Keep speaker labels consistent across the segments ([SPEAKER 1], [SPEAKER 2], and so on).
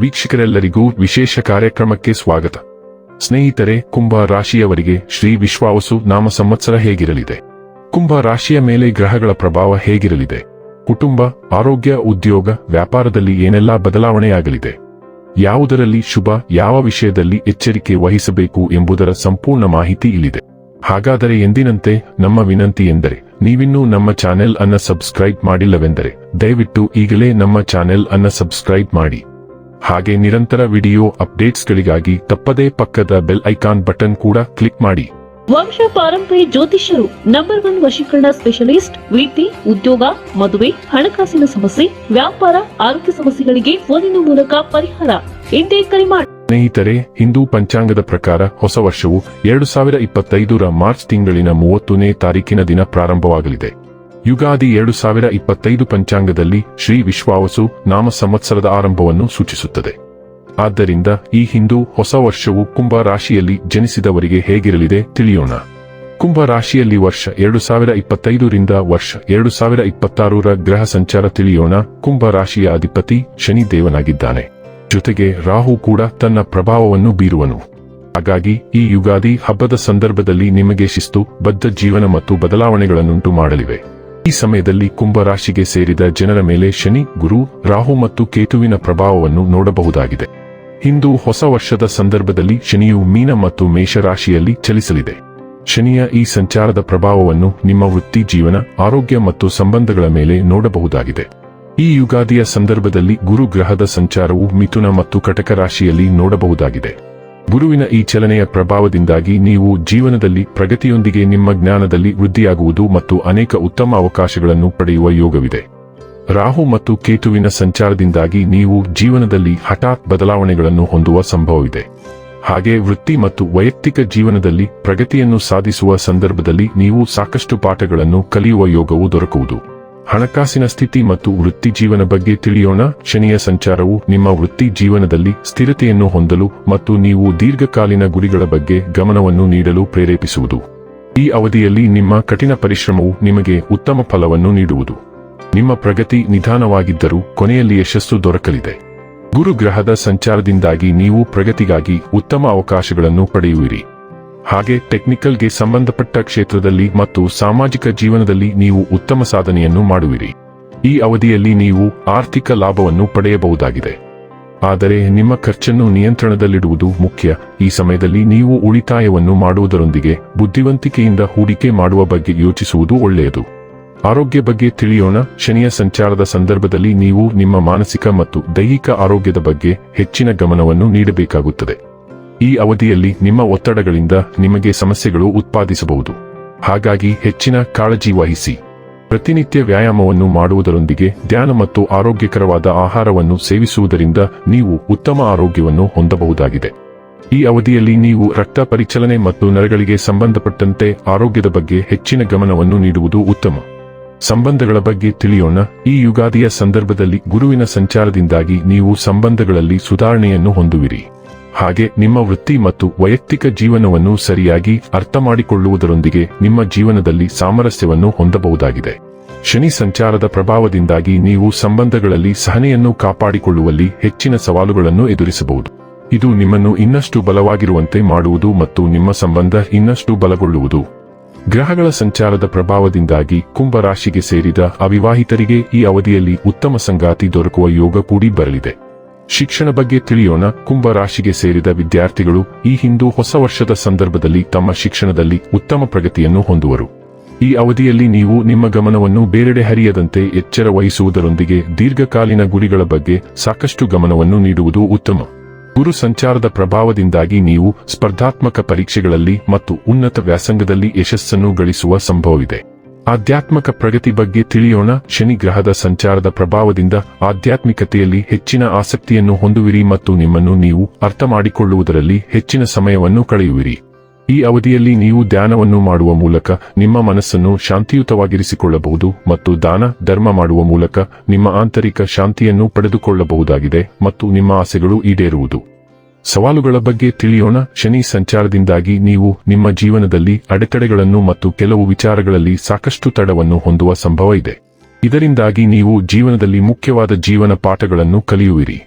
[SPEAKER 1] ವೀಕ್ಷಕರೆಲ್ಲರಿಗೂ ವಿಶೇಷ ಕಾರ್ಯಕ್ರಮಕ್ಕೆ ಸ್ವಾಗತ. ಸ್ನೇಹಿತರೆ, ಕುಂಭ ರಾಶಿಯವರಿಗೆ ಶ್ರೀ ವಿಶ್ವಾವಸು ನಾಮ ಸಂವತ್ಸರ ಹೇಗಿರಲಿದೆ? ಕುಂಭ ರಾಶಿಯ ಮೇಲೆ ಗ್ರಹಗಳ ಪ್ರಭಾವ ಹೇಗಿರಲಿದೆ? ಕುಟುಂಬ, ಆರೋಗ್ಯ, ಉದ್ಯೋಗ, ವ್ಯಾಪಾರದಲ್ಲಿ ಏನೆಲ್ಲಾ ಬದಲಾವಣೆಯಾಗಲಿದೆ? ಯಾವುದರಲ್ಲಿ ಶುಭ, ಯಾವ ವಿಷಯದಲ್ಲಿ ಎಚ್ಚರಿಕೆ ವಹಿಸಬೇಕು ಎಂಬುದರ ಸಂಪೂರ್ಣ ಮಾಹಿತಿ ಇಲ್ಲಿದೆ. ಹಾಗಾದರೆ ಎಂದಿನಂತೆ ನಮ್ಮ ವಿನಂತಿ ಎಂದರೆ, ನೀವಿನ್ನೂ ನಮ್ಮ ಚಾನೆಲ್ ಅನ್ನ ಸಬ್ಸ್ಕ್ರೈಬ್ ಮಾಡಿಲ್ಲವೆಂದರೆ, ದಯವಿಟ್ಟು ಈಗಲೇ ನಮ್ಮ ಚಾನೆಲ್ ಅನ್ನ ಸಬ್ಸ್ಕ್ರೈಬ್ ಮಾಡಿ. ಹಾಗೆ ನಿರಂತರ ವಿಡಿಯೋ ಅಪ್ಡೇಟ್ಸ್ಗಳಿಗಾಗಿ ತಪ್ಪದೇ ಪಕ್ಕದ ಬೆಲ್ ಐಕಾನ್ ಬಟನ್ ಕೂಡ ಕ್ಲಿಕ್ ಮಾಡಿ.
[SPEAKER 2] ವಂಶ ಪಾರಂಪರ್ಯ ಜ್ಯೋತಿಷ್ಯರು ನಂಬರ್ ಒನ್ ವಶೀಕರಣ ಸ್ಪೆಷಲಿಸ್ಟ್ ವೃತ್ತಿ ಉದ್ಯೋಗ ಮದುವೆ ಹಣಕಾಸಿನ ಸಮಸ್ಯೆ ವ್ಯಾಪಾರ ಆರೋಗ್ಯ ಸಮಸ್ಯೆಗಳಿಗೆ ಫೋನಿನ ಮೂಲಕ ಪರಿಹಾರ. ಇಂದೇ ಕರೆ ಮಾಡಿ
[SPEAKER 1] ಸ್ನೇಹಿತರೆ ಹಿಂದೂ ಪಂಚಾಂಗದ ಪ್ರಕಾರ ಹೊಸ ವರ್ಷವು ಎರಡು ಸಾವಿರ ಇಪ್ಪತ್ತೈದರ ಮಾರ್ಚ್ ತಿಂಗಳಿನ ಮೂವತ್ತನೇ ತಾರೀಕಿನ ದಿನ ಪ್ರಾರಂಭವಾಗಲಿದೆ. ಯುಗಾದಿ ಎರಡು ಸಾವಿರ ಇಪ್ಪತ್ತೈದು ಪಂಚಾಂಗದಲ್ಲಿ ಶ್ರೀ ವಿಶ್ವಾವಸು ನಾಮ ಸಂವತ್ಸರದ ಆರಂಭವನ್ನು ಸೂಚಿಸುತ್ತದೆ. ಆದ್ದರಿಂದ ಈ ಹಿಂದೂ ಹೊಸ ವರ್ಷವು ಕುಂಭ ರಾಶಿಯಲ್ಲಿ ಜನಿಸಿದವರಿಗೆ ಹೇಗಿರಲಿದೆ ತಿಳಿಯೋಣ. ಕುಂಭ ರಾಶಿಯಲ್ಲಿ ವರ್ಷ ಎರಡು ಸಾವಿರ ಇಪ್ಪತ್ತೈದರಿಂದ ವರ್ಷ ಎರಡು ಸಾವಿರ ಇಪ್ಪತ್ತಾರರ ಗ್ರಹ ಸಂಚಾರ ತಿಳಿಯೋಣ. ಕುಂಭ ರಾಶಿಯ ಅಧಿಪತಿ ಶನಿ ದೇವನಾಗಿದ್ದಾನೆ. ಜೊತೆಗೆ ರಾಹು ಕೂಡ ತನ್ನ ಪ್ರಭಾವವನ್ನು ಬೀರುವನು. ಹಾಗಾಗಿ ಈ ಯುಗಾದಿ ಹಬ್ಬದ ಸಂದರ್ಭದಲ್ಲಿ ನಿಮಗೆ ಶಿಸ್ತು, ಬದ್ಧ ಜೀವನ ಮತ್ತು ಬದಲಾವಣೆಗಳನ್ನುಂಟು ಮಾಡಲಿವೆ. ಈ ಸಮಯದಲ್ಲಿ ಕುಂಭ ರಾಶಿಗೆ ಸೇರಿದ ಜನರ ಮೇಲೆ ಶನಿ, ಗುರು, ರಾಹು ಮತ್ತು ಕೇತುವಿನ ಪ್ರಭಾವವನ್ನು ನೋಡಬಹುದಾಗಿದೆ. ಇಂದು ಹೊಸ ವರ್ಷದ ಸಂದರ್ಭದಲ್ಲಿ ಶನಿಯು ಮೀನ ಮತ್ತು ಮೇಷರಾಶಿಯಲ್ಲಿ ಚಲಿಸಲಿದೆ. ಶನಿಯ ಈ ಸಂಚಾರದ ಪ್ರಭಾವವನ್ನು ನಿಮ್ಮ ವೃತ್ತಿ ಜೀವನ, ಆರೋಗ್ಯ ಮತ್ತು ಸಂಬಂಧಗಳ ಮೇಲೆ ನೋಡಬಹುದಾಗಿದೆ. ಈ ಯುಗಾದಿಯ ಸಂದರ್ಭದಲ್ಲಿ ಗುರು ಗ್ರಹದ ಸಂಚಾರವು ಮಿಥುನ ಮತ್ತು ಕಟಕ ರಾಶಿಯಲ್ಲಿ ನೋಡಬಹುದಾಗಿದೆ. ಗುರುವಿನ ಈ ಚಲನೆಯ ಪ್ರಭಾವದಿಂದಾಗಿ ನೀವು ಜೀವನದಲ್ಲಿ ಪ್ರಗತಿಯೊಂದಿಗೆ ನಿಮ್ಮ ಜ್ಞಾನದಲ್ಲಿ ವೃದ್ಧಿಯಾಗುವುದು ಮತ್ತು ಅನೇಕ ಉತ್ತಮ ಅವಕಾಶಗಳನ್ನು ಪಡೆಯುವ ಯೋಗವಿದೆ. ರಾಹು ಮತ್ತು ಕೇತುವಿನ ಸಂಚಾರದಿಂದಾಗಿ ನೀವು ಜೀವನದಲ್ಲಿ ಹಠಾತ್ ಬದಲಾವಣೆಗಳನ್ನು ಹೊಂದುವ ಸಂಭವವಿದೆ. ಹಾಗೆ ವೃತ್ತಿ ಮತ್ತು ವೈಯಕ್ತಿಕ ಜೀವನದಲ್ಲಿ ಪ್ರಗತಿಯನ್ನು ಸಾಧಿಸುವ ಸಂದರ್ಭದಲ್ಲಿ ನೀವು ಸಾಕಷ್ಟು ಪಾಠಗಳನ್ನು ಕಲಿಯುವ ಯೋಗವು ದೊರಕುವುದು. ಹಣಕಾಸಿನ ಸ್ಥಿತಿ ಮತ್ತು ವೃತ್ತಿ ಜೀವನ ಬಗ್ಗೆ ತಿಳಿಯೋಣ. ಶನಿಯ ಸಂಚಾರವು ನಿಮ್ಮ ವೃತ್ತಿ ಜೀವನದಲ್ಲಿ ಸ್ಥಿರತೆಯನ್ನು ಹೊಂದಲು ಮತ್ತು ನೀವು ದೀರ್ಘಕಾಲೀನ ಗುರಿಗಳ ಬಗ್ಗೆ ಗಮನವನ್ನು ನೀಡಲು ಪ್ರೇರೇಪಿಸುವುದು. ಈ ಅವಧಿಯಲ್ಲಿ ನಿಮ್ಮ ಕಠಿಣ ಪರಿಶ್ರಮವು ನಿಮಗೆ ಉತ್ತಮ ಫಲವನ್ನು ನೀಡುವುದು. ನಿಮ್ಮ ಪ್ರಗತಿ ನಿಧಾನವಾಗಿದ್ದರೂ ಕೊನೆಯಲ್ಲಿ ಯಶಸ್ಸು ದೊರಕಲಿದೆ. ಗುರುಗ್ರಹದ ಸಂಚಾರದಿಂದಾಗಿ ನೀವು ಪ್ರಗತಿಗಾಗಿ ಉತ್ತಮ ಅವಕಾಶಗಳನ್ನು ಪಡೆಯುವಿರಿ. ಹಾಗೆ ಟೆಕ್ನಿಕಲ್ಗೆ ಸಂಬಂಧಪಟ್ಟ ಕ್ಷೇತ್ರದಲ್ಲಿ ಮತ್ತು ಸಾಮಾಜಿಕ ಜೀವನದಲ್ಲಿ ನೀವು ಉತ್ತಮ ಸಾಧನೆಯನ್ನು ಮಾಡುವಿರಿ. ಈ ಅವಧಿಯಲ್ಲಿ ನೀವು ಆರ್ಥಿಕ ಲಾಭವನ್ನು ಪಡೆಯಬಹುದಾಗಿದೆ. ಆದರೆ ನಿಮ್ಮ ಖರ್ಚನ್ನು ನಿಯಂತ್ರಣದಲ್ಲಿಡುವುದು ಮುಖ್ಯ. ಈ ಸಮಯದಲ್ಲಿ ನೀವು ಉಳಿತಾಯವನ್ನು ಮಾಡುವುದರೊಂದಿಗೆ ಬುದ್ಧಿವಂತಿಕೆಯಿಂದ ಹೂಡಿಕೆ ಮಾಡುವ ಬಗ್ಗೆ ಯೋಚಿಸುವುದು ಒಳ್ಳೆಯದು. ಆರೋಗ್ಯ ಬಗ್ಗೆ ತಿಳಿಯೋಣ. ಶನಿಯ ಸಂಚಾರದ ಸಂದರ್ಭದಲ್ಲಿ ನೀವು ನಿಮ್ಮ ಮಾನಸಿಕ ಮತ್ತು ದೈಹಿಕ ಆರೋಗ್ಯದ ಬಗ್ಗೆ ಹೆಚ್ಚಿನ ಗಮನವನ್ನು ನೀಡಬೇಕಾಗುತ್ತದೆ. ಈ ಅವಧಿಯಲ್ಲಿ ನಿಮ್ಮ ಒತ್ತಡಗಳಿಂದ ನಿಮಗೆ ಸಮಸ್ಯೆಗಳು ಉತ್ಪಾದಿಸಬಹುದು. ಹಾಗಾಗಿ ಹೆಚ್ಚಿನ ಕಾಳಜಿ ವಹಿಸಿ. ಪ್ರತಿನಿತ್ಯ ವ್ಯಾಯಾಮವನ್ನು ಮಾಡುವುದರೊಂದಿಗೆ ಧ್ಯಾನ ಮತ್ತು ಆರೋಗ್ಯಕರವಾದ ಆಹಾರವನ್ನು ಸೇವಿಸುವುದರಿಂದ ನೀವು ಉತ್ತಮ ಆರೋಗ್ಯವನ್ನು ಹೊಂದಬಹುದಾಗಿದೆ. ಈ ಅವಧಿಯಲ್ಲಿ ನೀವು ರಕ್ತ ಪರಿಚಲನೆ ಮತ್ತು ನರಗಳಿಗೆ ಸಂಬಂಧಪಟ್ಟಂತೆ ಆರೋಗ್ಯದ ಬಗ್ಗೆ ಹೆಚ್ಚಿನ ಗಮನವನ್ನು ನೀಡುವುದು ಉತ್ತಮ. ಸಂಬಂಧಗಳ ಬಗ್ಗೆ ತಿಳಿಯೋಣ. ಈ ಯುಗಾದಿಯ ಸಂದರ್ಭದಲ್ಲಿ ಗುರುವಿನ ಸಂಚಾರದಿಂದಾಗಿ ನೀವು ಸಂಬಂಧಗಳಲ್ಲಿ ಸುಧಾರಣೆಯನ್ನು ಹೊಂದುವಿರಿ. ಹಾಗೆ ನಿಮ್ಮ ವೃತ್ತಿ ಮತ್ತು ವೈಯಕ್ತಿಕ ಜೀವನವನ್ನು ಸರಿಯಾಗಿ ಅರ್ಥ ಮಾಡಿಕೊಳ್ಳುವುದರೊಂದಿಗೆ ನಿಮ್ಮ ಜೀವನದಲ್ಲಿ ಸಾಮರಸ್ಯವನ್ನು ಹೊಂದಬಹುದಾಗಿದೆ. ಶನಿ ಸಂಚಾರದ ಪ್ರಭಾವದಿಂದಾಗಿ ನೀವು ಸಂಬಂಧಗಳಲ್ಲಿ ಸಹನೆಯನ್ನು ಕಾಪಾಡಿಕೊಳ್ಳುವಲ್ಲಿ ಹೆಚ್ಚಿನ ಸವಾಲುಗಳನ್ನು ಎದುರಿಸಬಹುದು. ಇದು ನಿಮ್ಮನ್ನು ಇನ್ನಷ್ಟು ಬಲವಾಗಿರುವಂತೆ ಮಾಡುವುದು ಮತ್ತು ನಿಮ್ಮ ಸಂಬಂಧ ಇನ್ನಷ್ಟು ಬಲಗೊಳ್ಳುವುದು. ಗ್ರಹಗಳ ಸಂಚಾರದ ಪ್ರಭಾವದಿಂದಾಗಿ ಕುಂಭ ರಾಶಿಗೆ ಸೇರಿದ ಅವಿವಾಹಿತರಿಗೆ ಈ ಅವಧಿಯಲ್ಲಿ ಉತ್ತಮ ಸಂಗಾತಿ ದೊರಕುವ ಯೋಗ ಕೂಡಿ ಬರಲಿದೆ. ಶಿಕ್ಷಣ ಬಗ್ಗೆ ತಿಳಿಯೋಣ. ಕುಂಭ ರಾಶಿಗೆ ಸೇರಿದ ವಿದ್ಯಾರ್ಥಿಗಳು ಈ ಹಿಂದೂ ಹೊಸ ವರ್ಷದ ಸಂದರ್ಭದಲ್ಲಿ ತಮ್ಮ ಶಿಕ್ಷಣದಲ್ಲಿ ಉತ್ತಮ ಪ್ರಗತಿಯನ್ನು ಹೊಂದುವರು. ಈ ಅವಧಿಯಲ್ಲಿ ನೀವು ನಿಮ್ಮ ಗಮನವನ್ನು ಬೇರೆಡೆ ಹರಿಯದಂತೆ ಎಚ್ಚರ ವಹಿಸುವುದರೊಂದಿಗೆ ದೀರ್ಘಕಾಲೀನ ಗುರಿಗಳ ಬಗ್ಗೆ ಸಾಕಷ್ಟು ಗಮನವನ್ನು ನೀಡುವುದು ಉತ್ತಮ. ಗುರು ಸಂಚಾರದ ಪ್ರಭಾವದಿಂದಾಗಿ ನೀವು ಸ್ಪರ್ಧಾತ್ಮಕ ಪರೀಕ್ಷೆಗಳಲ್ಲಿ ಮತ್ತು ಉನ್ನತ ವ್ಯಾಸಂಗದಲ್ಲಿ ಯಶಸ್ಸನ್ನು ಗಳಿಸುವ ಸಂಭವವಿದೆ. ಆಧ್ಯಾತ್ಮಕ ಪ್ರಗತಿ ಬಗ್ಗೆ ತಿಳಿಯೋಣ. ಶನಿ ಗ್ರಹದ ಸಂಚಾರದ ಪ್ರಭಾವದಿಂದ ಆಧ್ಯಾತ್ಮಿಕತೆಯಲ್ಲಿ ಹೆಚ್ಚಿನ ಆಸಕ್ತಿಯನ್ನು ಹೊಂದುವಿರಿ ಮತ್ತು ನಿಮ್ಮನ್ನು ನೀವು ಅರ್ಥ ಮಾಡಿಕೊಳ್ಳುವುದರಲ್ಲಿ ಹೆಚ್ಚಿನ ಸಮಯವನ್ನು ಕಳೆಯುವಿರಿ. ಈ ಅವಧಿಯಲ್ಲಿ ನೀವು ಧ್ಯಾನವನ್ನು ಮಾಡುವ ಮೂಲಕ ನಿಮ್ಮ ಮನಸ್ಸನ್ನು ಶಾಂತಿಯುತವಾಗಿರಿಸಿಕೊಳ್ಳಬಹುದು ಮತ್ತು ದಾನ, ಧರ್ಮ ಮಾಡುವ ಮೂಲಕ ನಿಮ್ಮ ಆಂತರಿಕ ಶಾಂತಿಯನ್ನು ಪಡೆದುಕೊಳ್ಳಬಹುದಾಗಿದೆ ಮತ್ತು ನಿಮ್ಮ ಆಸೆಗಳು ಈಡೇರುವುದು. ಸವಾಲುಗಳ ಬಗ್ಗೆ ತಿಳಿಯೋಣ. ಶನಿ ಸಂಚಾರದಿಂದಾಗಿ ನೀವು ನಿಮ್ಮ ಜೀವನದಲ್ಲಿ ಅಡೆತಡೆಗಳನ್ನು ಮತ್ತು ಕೆಲವು ವಿಚಾರಗಳಲ್ಲಿ ಸಾಕಷ್ಟು ತಡವನ್ನು ಹೊಂದುವ ಸಂಭವ ಇದೆ. ಇದರಿಂದಾಗಿ ನೀವು ಜೀವನದಲ್ಲಿ ಮುಖ್ಯವಾದ ಜೀವನ ಪಾಠಗಳನ್ನು ಕಲಿಯುವಿರಿ.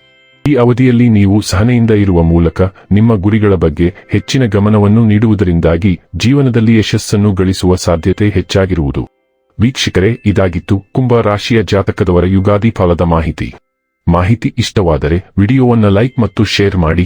[SPEAKER 1] ಈ ಅವಧಿಯಲ್ಲಿ ನೀವು ಸಹನೆಯಿಂದ ಇರುವ ಮೂಲಕ ನಿಮ್ಮ ಗುರಿಗಳ ಬಗ್ಗೆ ಹೆಚ್ಚಿನ ಗಮನವನ್ನು ನೀಡುವುದರಿಂದಾಗಿ ಜೀವನದಲ್ಲಿ ಯಶಸ್ಸನ್ನು ಗಳಿಸುವ ಸಾಧ್ಯತೆ ಹೆಚ್ಚಾಗಿರುವುದು. ವೀಕ್ಷಕರೇ, ಇದಾಗಿತ್ತು ಕುಂಭ ರಾಶಿಯ ಜಾತಕದವರ ಯುಗಾದಿ ಫಲದ ಮಾಹಿತಿ. ಮಾಹಿತಿ ಇಷ್ಟವಾದರೆ ವಿಡಿಯೋವನ್ನು ಲೈಕ್ ಮತ್ತು ಶೇರ್ ಮಾಡಿ.